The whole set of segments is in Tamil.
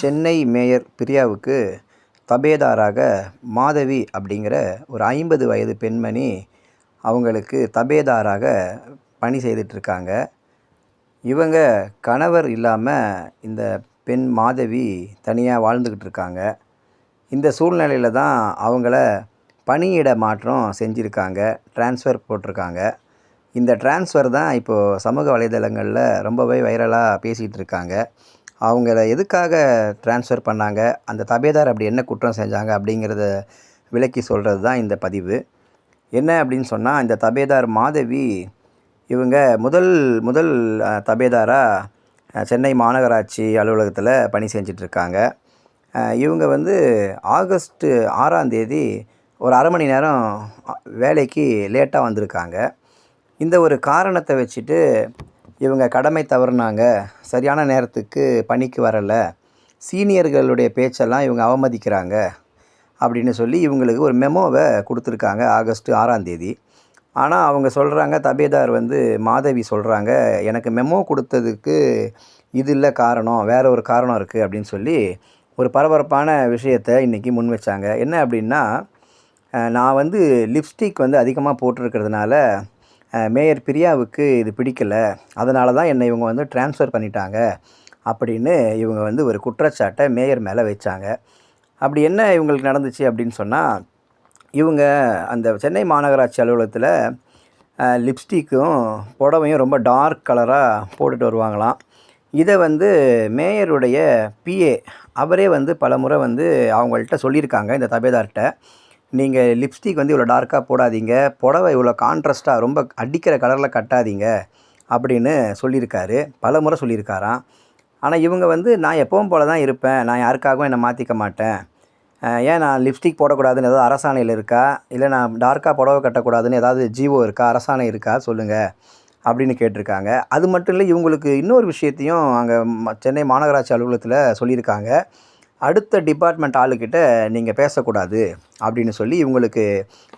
சென்னை மேயர் பிரியாவுக்கு தபேதாராக மாதவி அப்படிங்கிற ஒரு ஐம்பது வயது பெண்மணி அவங்களுக்கு தபேதாராக பணி செய்துட்ருக்காங்க. இவங்க கணவர் இல்லாமல் இந்த பெண் மாதவி தனியாக வாழ்ந்துக்கிட்டு இருக்காங்க இந்த சூழ்நிலையில் தான் அவங்கள பணியிட மாற்றம் செஞ்சுருக்காங்க. ட்ரான்ஸ்ஃபர் போட்டிருக்காங்க இந்த ட்ரான்ஸ்ஃபர் தான் இப்போது சமூக வலைதளங்களில் ரொம்பவே வைரலாக பேசிகிட்டு இருக்காங்க அவங்கள எதுக்காக ட்ரான்ஸ்ஃபர் பண்ணாங்க? அந்த தபேதார் அப்படி என்ன குற்றம் செஞ்சாங்க? அப்படிங்கிறத விளக்கி சொல்கிறது தான் இந்த பதிவு. என்ன அப்படின்னு சொன்னால் இந்த தபேதார் மாதவி இவங்க முதல் முதல் தபேதாராக சென்னை மாநகராட்சி அலுவலகத்தில் பணி செஞ்சிட்ருக்காங்க. இவங்க வந்து ஆகஸ்ட்டு ஆறாம் தேதி ஒரு அரை மணி நேரம் வேலைக்கு லேட்டாக வந்திருக்காங்க. இந்த ஒரு காரணத்தை வச்சுட்டு இவங்க கடமை தவறுனாங்க. சரியான நேரத்துக்கு பணிக்கு வரலை. சீனியர்களுடைய பேச்செல்லாம் இவங்க அவமதிக்கிறாங்க அப்படின்னு சொல்லி இவங்களுக்கு ஒரு மெமோவை கொடுத்துருக்காங்க ஆகஸ்ட் ஆறாம் தேதி. ஆனால் அவங்க சொல்கிறாங்க தபேதார் வந்து மாதவி சொல்கிறாங்க எனக்கு மெமோ கொடுத்ததுக்கு இது இல்லை காரணம் வேற ஒரு காரணம் இருக்குது அப்படின்னு சொல்லி ஒரு பரபரப்பான விஷயத்தை இன்றைக்கி முன் வச்சாங்க. என்ன அப்படின்னா நான் வந்து லிப்ஸ்டிக் வந்து அதிகமாக போட்டிருக்கிறதுனால மேயர் பிரியாவுக்கு இது பிடிக்கல. அதனால தான் என்னை இவங்க வந்து ட்ரான்ஸ்ஃபர் பண்ணிட்டாங்க அப்படின்னு இவங்க வந்து ஒரு குற்றச்சாட்டை மேயர் மேலே வச்சாங்க. அப்படி என்ன இவங்களுக்கு நடந்துச்சு அப்படின்னு சொன்னால் இவங்க அந்த சென்னை மாநகராட்சி அலுவலகத்தில் லிப்ஸ்டிக்கும் புடவையும் ரொம்ப டார்க் கலராக போட்டுட்டு வருவாங்களாம். இதை வந்து மேயருடைய பிஏ அவரே வந்து பல முறை வந்து அவங்கள்ட்ட சொல்லியிருக்காங்க இந்த தபேதார்கிட்ட. நீங்கள் லிப்ஸ்டிக் வந்து இவ்வளோ டார்க்காக போடாதீங்க. புடவை இவ்வளோ கான்ட்ராஸ்ட்டாக ரொம்ப அடிக்கிற கலரில் கட்டாதீங்க அப்படின்னு சொல்லியிருக்காரு. பல முறை சொல்லியிருக்காராம். ஆனால் இவங்க வந்து நான் எப்பவும் போல தான் இருப்பேன். நான் யாருக்காகவும் என்னை மாற்றிக்க மாட்டேன். ஏன் நான் லிப்ஸ்டிக் போடக்கூடாதுன்னு ஏதாவது அரசாணையில் இருக்கா? இல்லை நான் டார்க்காக புடவை கட்டக்கூடாதுன்னு ஏதாவது ஜீவோ இருக்கா? அரசாணை இருக்கா? சொல்லுங்கள் அப்படின்னு கேட்டிருக்காங்க. அது மட்டும் இல்லை இவங்களுக்கு இன்னொரு விஷயத்தையும் அங்கே சென்னை மாநகராட்சி அலுவலகத்தில் சொல்லியிருக்காங்க. அடுத்த டிபார்ட்மெண்ட் ஆளுக்கிட்ட நீங்கள் பேசக்கூடாது அப்படின்னு சொல்லி இவங்களுக்கு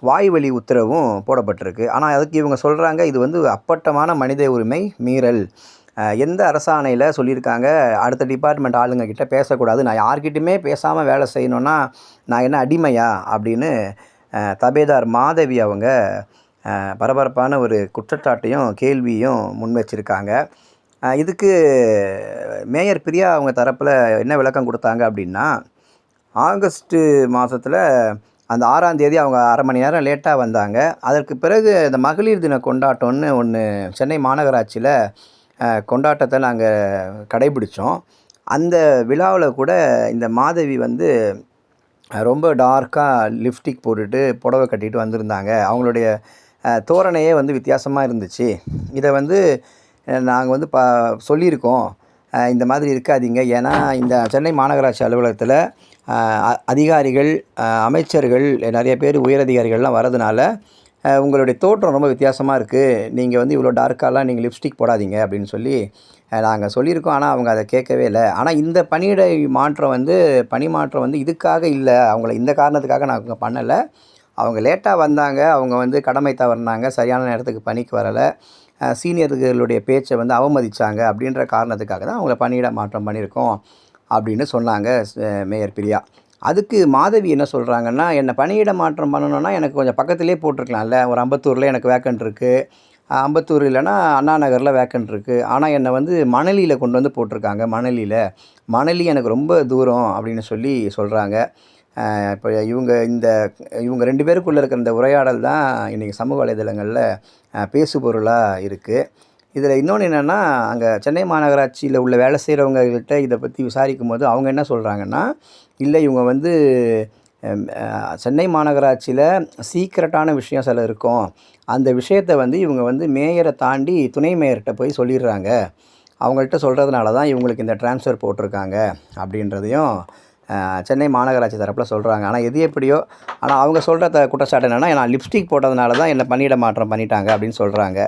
வாய்வழி உத்தரவும் போடப்பட்டிருக்கு. ஆனால் அதுக்கு இவங்க சொல்கிறாங்க இது வந்து அப்பட்டமான மனித உரிமை மீறல். எந்த அரசாணையில் சொல்லியிருக்காங்க அடுத்த டிபார்ட்மெண்ட் ஆளுங்க கிட்ட பேசக்கூடாது நான் யார்கிட்டையுமே பேசாமல் வேலை செய்யணுன்னா நான் என்ன அடிமையா அப்படின்னு தபேதார் மாதவி அவங்க பரபரப்பான ஒரு குற்றச்சாட்டையும் கேள்வியும் முன்வச்சிருக்காங்க. இதுக்கு மேயர் பிரியா அவங்க தரப்பில் என்ன விளக்கம் கொடுத்தாங்க அப்படின்னா ஆகஸ்ட்டு மாதத்தில் அந்த ஆறாம் தேதி அவங்க அரை மணி நேரம் லேட்டாக வந்தாங்க. அதற்கு பிறகு இந்த மகளிர் தின கொண்டாட்டம்னு ஒன்று சென்னை மாநகராட்சியில் கொண்டாட்டத்தை நாங்கள் கடைபிடித்தோம் அந்த விழாவில் கூட இந்த மாதவி வந்து ரொம்ப டார்க்காக லிப்ஸ்டிக் போட்டுட்டு புடவை கட்டிட்டு வந்திருந்தாங்க. அவங்களுடைய தோரணையே வந்து வித்தியாசமாக இருந்துச்சு. இதை வந்து நாங்கள் வந்து ப சொல்லியிருக்கோம். இந்த மாதிரி இருக்காதீங்க. ஏன்னா இந்த சென்னை மாநகராட்சி அலுவலகத்தில் அ- அதிகாரிகள் அமைச்சர்கள் நிறைய பேர் உயரதிகாரிகள்லாம் வரதுனால உங்களுடைய தோற்றம் ரொம்ப வித்தியாசமாக இருக்குது நீங்கள் வந்து இவ்வளோ டார்க்காலாம் நீங்கள் லிப்ஸ்டிக் போடாதீங்க அப்படின்னு சொல்லி நாங்கள் சொல்லியிருக்கோம். ஆனால் அவங்க அதை கேட்கவே இல்லை. ஆனால் இந்த பணியிடை மாற்றம் வந்து பணி மாற்றம் வந்து இதுக்காக இல்லை. அவங்கள இந்த காரணத்துக்காக நாங்கள் பண்ணலை. அவங்க லேட்டாக வந்தாங்க. அவங்க வந்து கடமை தவறினாங்க. சரியான நேரத்துக்கு பணிக்கு வரலை. சீனியர்களுடைய பேச்சை வந்து அவமதித்தாங்க அப்படின்ற காரணத்துக்காக தான் அவங்கள பணியிட மாற்றம் பண்ணியிருக்கோம் அப்படின்னு சொன்னாங்க மேயர் பிரியா. அதுக்கு மாதவி என்ன சொல்கிறாங்கன்னா என்னை பணியிட மாற்றம் பண்ணணுன்னா எனக்கு கொஞ்சம் பக்கத்துலேயே போட்டிருக்கலாம்ல. ஒரு அம்பத்தூரில் எனக்கு வேக்கன்ட் இருக்குது அம்பத்தூர் இல்லைன்னா அண்ணா நகரில் வேக்கன்ட் இருக்குது ஆனால் என்னை வந்து மணலியில் கொண்டு வந்து போட்டிருக்காங்க மணலியில். மணலி எனக்கு ரொம்ப தூரம் அப்படின்னு சொல்லி சொல்கிறாங்க இப்போ இவங்க இந்த இவங்க ரெண்டு பேருக்குள்ளே இருக்கிற இந்த உரையாடல் தான் இன்றைக்கி சமூக வலைதளங்களில் பேசுபொருளாக இருக்குது இதில் இன்னொன்று என்னென்னா அங்கே சென்னை மாநகராட்சியில் உள்ள வேலை செய்கிறவங்கக்கிட்ட இதை பற்றி விசாரிக்கும் போது அவங்க என்ன சொல்கிறாங்கன்னா இல்லை இவங்க வந்து சென்னை மாநகராட்சியில் சீக்ரெட்டான விஷயம் சில இருக்கும். அந்த விஷயத்தை வந்து இவங்க வந்து மேயரை தாண்டி துணை மேயர்கிட்ட போய் சொல்லிடுறாங்க. அவங்கள்ட்ட சொல்கிறதுனால தான் இவங்களுக்கு இந்த ட்ரான்ஸ்ஃபர் போட்டிருக்காங்க. அப்படின்றதையும் சென்னை மாநகராட்சி தரப்பில் சொல்கிறாங்க. ஆனால் எது எப்படியோ ஆனால் அவங்க சொல்கிற த குற்றச்சாட்டு என்னென்னா நான் லிப்ஸ்டிக் போட்டதுனால தான் என்னை பணியிட மாற்றம் பண்ணிட்டாங்க அப்படின்னு சொல்கிறாங்க.